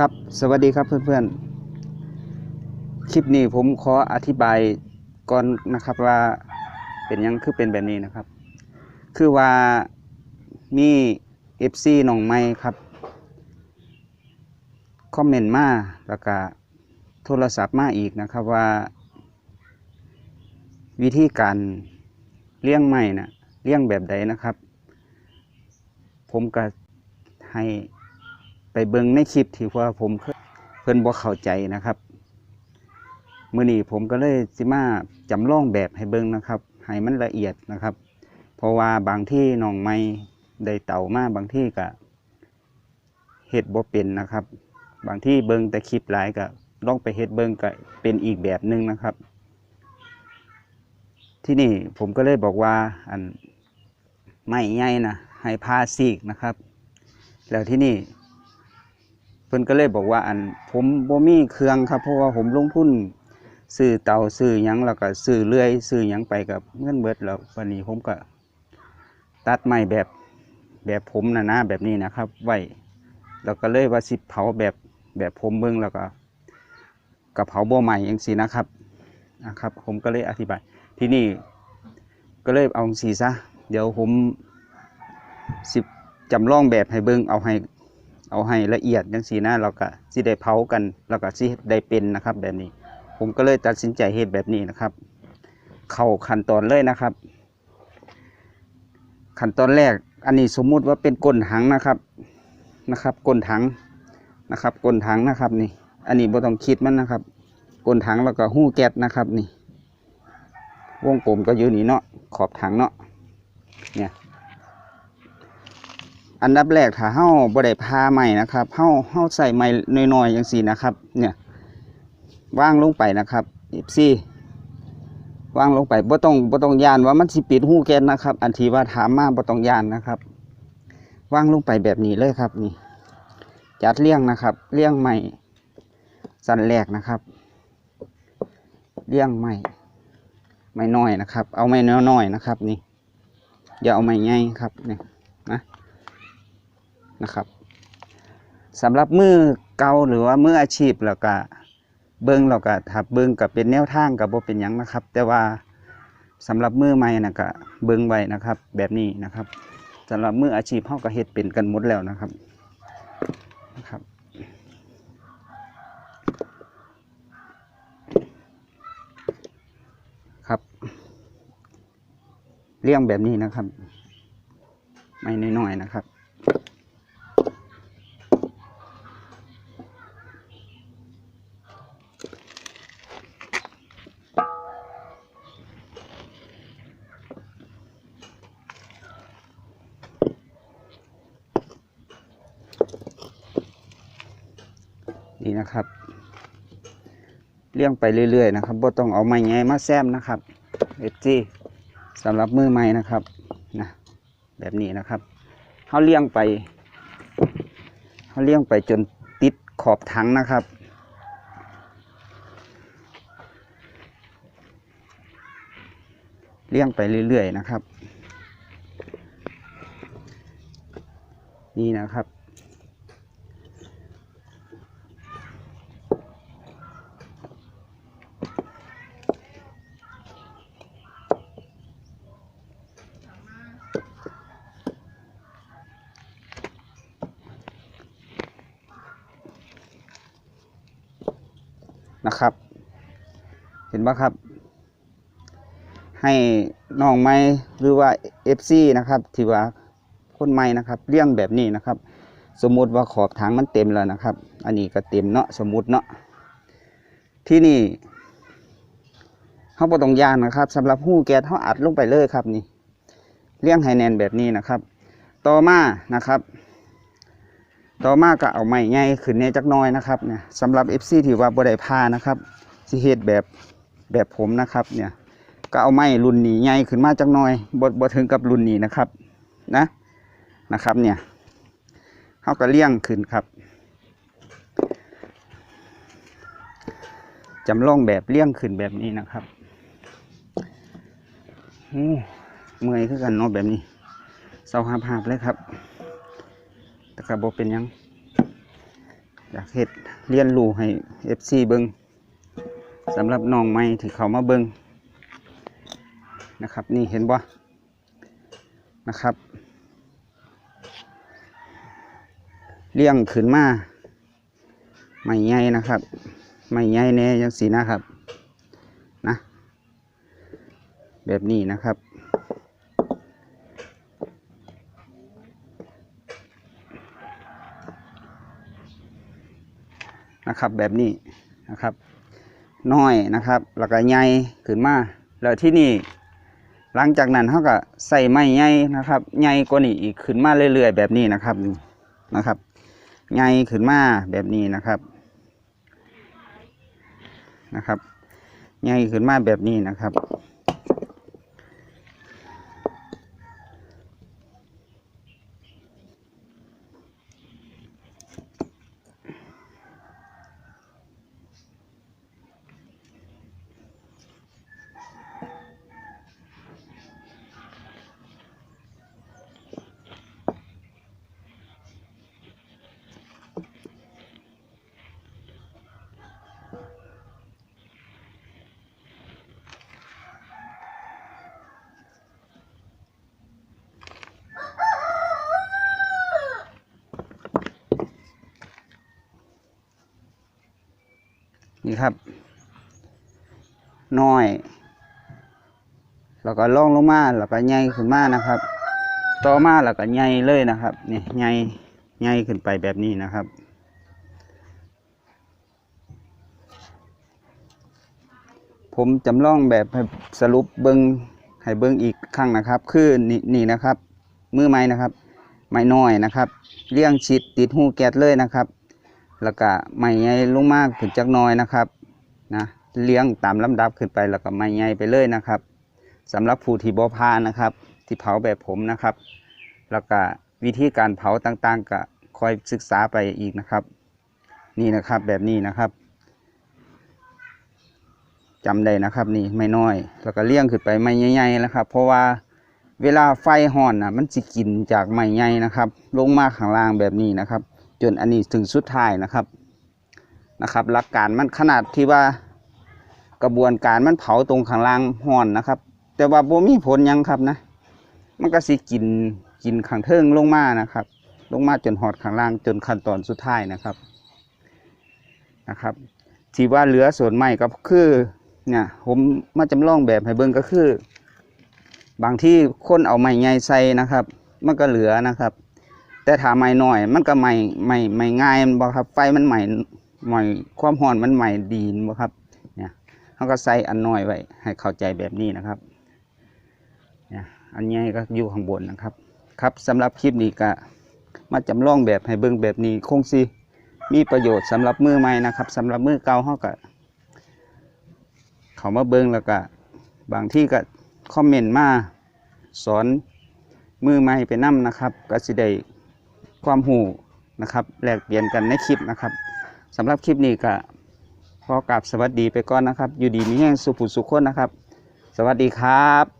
ครับ สวัสดีครับเพื่อนๆ คลิปนี้ผมขออธิบายก่อนนะครับว่าเป็นยังคือเป็นแบบนี้นะครับ คือว่ามี FC น้องไม้ครับคอมเมนต์มาแล้วก็โทรศัพท์มาอีกนะครับว่า วิธีการเลี้ยงไม้นะเลี้ยงแบบใดนะครับ ผมก็ให้ ไปเบิ่งในคลิปที่ว่าผมเพิ่นบ่เข้าใจนะครับมื้อนี้ผมก็เลยสิมาจำลองแบบให้เบิ่งนะครับให้มันละเอียดนะครับ เพราะว่าบางที่น้องไม่ได้เต่ามาบางที่ก็เฮ็ดบ่เป็นนะครับ บางที่เบิ่งแต่คลิปหลายก็ลองไปเฮ็ดเบิ่งก็เป็นอีกแบบหนึ่งนะครับ ที่นี่ผมก็เลยบอกว่าอันไม่ใหญ่นะให้พาซีกนะครับ แล้วที่นี่ เพิ่นก็เลยบอกว่าอันผมบ่มีเครื่องครับ เพราะว่าผมลงทุนซื้อเตาซื้อหยังแล้วก็ซื้อเลื่อยซื้อหยังไปกับเงินเบิดแล้ววันนี้ผมก็ตัดไม้แบบแบบผมนะนะแบบนี้นะครับ ไว้แล้วก็เลยว่าสิเผาแบบแบบผมเบิ่งแล้วก็กระเผาบ่ใหม่จังซี่นะครับนะครับ ผมก็เลยอธิบาย ที่นี่ก็เลยเอาสีซะเดี๋ยวผมสิจำลองแบบให้เบิ่งเอาให้ เอาให้ละเอียดจังสีนะเราก็สิได้เผากันแล้วก็สิได้เป็นนะครับแบบนี้ ผมก็เลยตัดสินใจเฮ็ดแบบนี้นะครับ เข้าขั้นตอนเลยนะครับ ขั้นตอนแรกอันนี้สมมุติว่าเป็นก้นถังนะครับนะครับก้นถังนะครับก้นถังนะครับนี่ อันนี้บ่ต้องคิดมันนะครับก้นถังแล้วก็หู้แก๊สนะครับนี่ วงกลมก็อยู่นี่เนาะขอบถังเนาะเนี่ย อันดับแรกถ้าเฮาบ่ได้พาใหม่นะครับเฮาเฮาใส่ใหม่น้อยๆอย่างสี่นะครับ เนี่ยว่างลงไปนะครับ14วางลงไปบ่ต้องบ่ต้องยานว่ามันสิปิดหูแก๊สนะครับ อันทีว่าถามมาบ่ต้องยานนะครับว่างลงไปแบบนี้เลยครับนี่ จัดเรียงนะครับเรียงใหม่ สันแรกนะครับเรียงใหม่ไม่น้อยนะครับ เอาไม่น้อยๆนะครับ นี่อย่าเอาไม่ใหญ่ครับนี่นะ นะครับสำหรับมือเก่าหรือว่ามืออาชีพแล้วก็เบิ้งเราก็ถ้าเบิ้งกับเป็นแนวทางกับบ่เป็นยังนะครับ แต่ว่าสำหรับมือใหม่นะก็เบิ้งไว้นะครับ แบบนี้นะครับสำหรับมืออาชีพเฮาก็เฮ็ดเป็นกันหมดแล้วนะครับนะครับ ครับเลี้ยงแบบนี้นะครับ ไม่น้อยๆนะครับ นี่นะครับ เลี้ยงไปเรื่อยๆนะครับบ่ต้องเอาไม้ใหญ่มาแซมนะครับเอจีสำหรับมือใหม่นะครับนะแบบนี้นะครับเขาเลี้ยงไปเขาเลี้ยงไปจนติดขอบถังนะครับเลี้ยงไปเรื่อยๆนะครับ นี่นะครับ นะครับ เห็นไหมครับ ให้น้องไม้หรือว่า FC นะครับ ที่ว่าคนไม้นะครับเลี้ยงแบบนี้นะครับ สมมุติว่าขอบถังมันเต็มแล้วนะครับ อันนี้ก็เต็มเนาะสมมุติเนาะที่นี่เขาบ่ต้องยานนะครับสำหรับหู้แก๊สเขาอัดลงไปเลยครับนี่เลี้ยงให้แนนแบบนี้นะครับ ต่อมานะครับ ต่อมาก็เอาไม้ใหญ่ขึ้นเนี่ยจักน้อยนะครับเนี่ยสำหรับ FC ที่ว่าบ่ได้พานะครับสิเฮ็ดแบบแบบผมนะครับเนี่ยก็เอาไม้รุ่นนี้ใหญ่ขึ้นมาจักน้อยบ่บ่ถึงกับรุ่นนี้นะครับนะนะครับเนี่ยเฮาก็เลี้ยงขึ้นครับจำลองแบบเลี้ยงขึ้นแบบนี้นะครับเมื่อยคือกันเนาะแบบนี้เศร้าหาภาพเลยครับ แต่ก็บ่เป็นยังอยากเฮ็ดเรียนรู้ให้ FC เบิงสำหรับน้องใหม่ที่เขามาเบิงนะครับ นี่เห็นบ่นะครับ เลี้ยงขึ้นมาไม่ใหญ่นะครับ ไม่ใหญ่แน่ยังสีนะครับนะ แบบนี้นะครับ นะครับ แบบนี้นะครับน้อยนะครับแล้วก็ใหญ่ขึ้นมาแล้วที่นี่หลังจากนั้นเขาก็ใส่ไม้ใหญ่นะครับใหญ่กว่านี้อีกขึ้นมาเรื่อย ๆ แบบนี้นะครับนะครับใหญ่ขึ้นมาแบบนี้นะครับนะครับใหญ่ขึ้นมาแบบนี้นะครับ นี่ครับ น้อย แล้วก็ล่องลงมาแล้วก็ใหญ่ขึ้นมานะครับ ต่อมาแล้วก็ใหญ่เลยนะครับนี่ใหญ่ใหญ่ขึ้นไปแบบนี้นะครับผมจำลองแบบสรุปเบิงให้เบิงอีกครั้งนะครับ คือนี่นี่นะครับ มือไม้นะครับ ไม้น้อยนะครับ เลี้ยงชิดติดหูแก๊สเลยนะครับ แล้วก็ไม้ใหญ่ลงมากขึ้นจักน้อยนะครับนะเลี้ยงตามลำดับขึ้นไปแล้วก็ไม้ใหญ่ไปเลยนะครับสำหรับผู้ที่บ่พานนะครับ ที่เผาแบบผมนะครับ แล้วก็วิธีการเผาต่างๆก็คอยศึกษาไปอีกนะครับ นี่นะครับแบบนี้นะครับจำได้นะครับนี่ไม่น้อย แล้วก็เลี้ยงขึ้นไปไม้ใหญ่ๆแล้วครับ เพราะว่าเวลาไฟห่อนนะมันจะกินจากไม้ใหญ่นะครับ ลงมาข้างล่างแบบนี้นะครับ จนอันนี้ถึงสุดท้ายนะครับนะครับ หลักการมันขนาดที่ว่ากระบวนการมันเผาตรงข้างล่างห่อนนะครับ แต่ว่าโบมีผลยังครับนะ มันก็สิกินกินข้างเทิงลงมานะครับ ลงมาจนหอดข้างล่างจนขั้นตอนสุดท้ายนะครับนะครับที่ว่าเหลือส่วนใหม่ก็คือเนี่ยผมมาจำลองแบบให้เบิ่งก็คือ บางที่คนเอาไม้ใหญ่ใส่นะครับ มันก็เหลือนะครับ แต่ถ้าไม้น้อย มันก็ไม่ไม่ไม่ง่ายนบ่ครับ ไฟมันใหม่ใหม่ความร้อนมันใหม่ดีนบ่ครับ เนี่ยเขาก็ใส่อันน้อยไว้ให้เข้าใจแบบนี้นะครับ เนี่ยอันใหญ่ก็อยู่ข้างบนนะครับ ครับสำหรับคลิปนี้ก็มาจำลองแบบให้เบิ่งแบบนี้คงสิมีประโยชน์สำหรับมือใหม่นะครับสำหรับมือเก่าเขาก็เขามาเบิ่งแล้วก็บางที่ก็คอมเมนต์มาสอนมือใหม่ไปนํนะครับ ก็สิได้ ความหูนะครับแลกเปลี่ยนกันในคลิปนะครับสำหรับคลิปนี้ก็ขอกราบสวัสดีไปก่อนนะครับ อยู่ดีมีแห้งสุขุสุขคนนะครับ สวัสดีครับ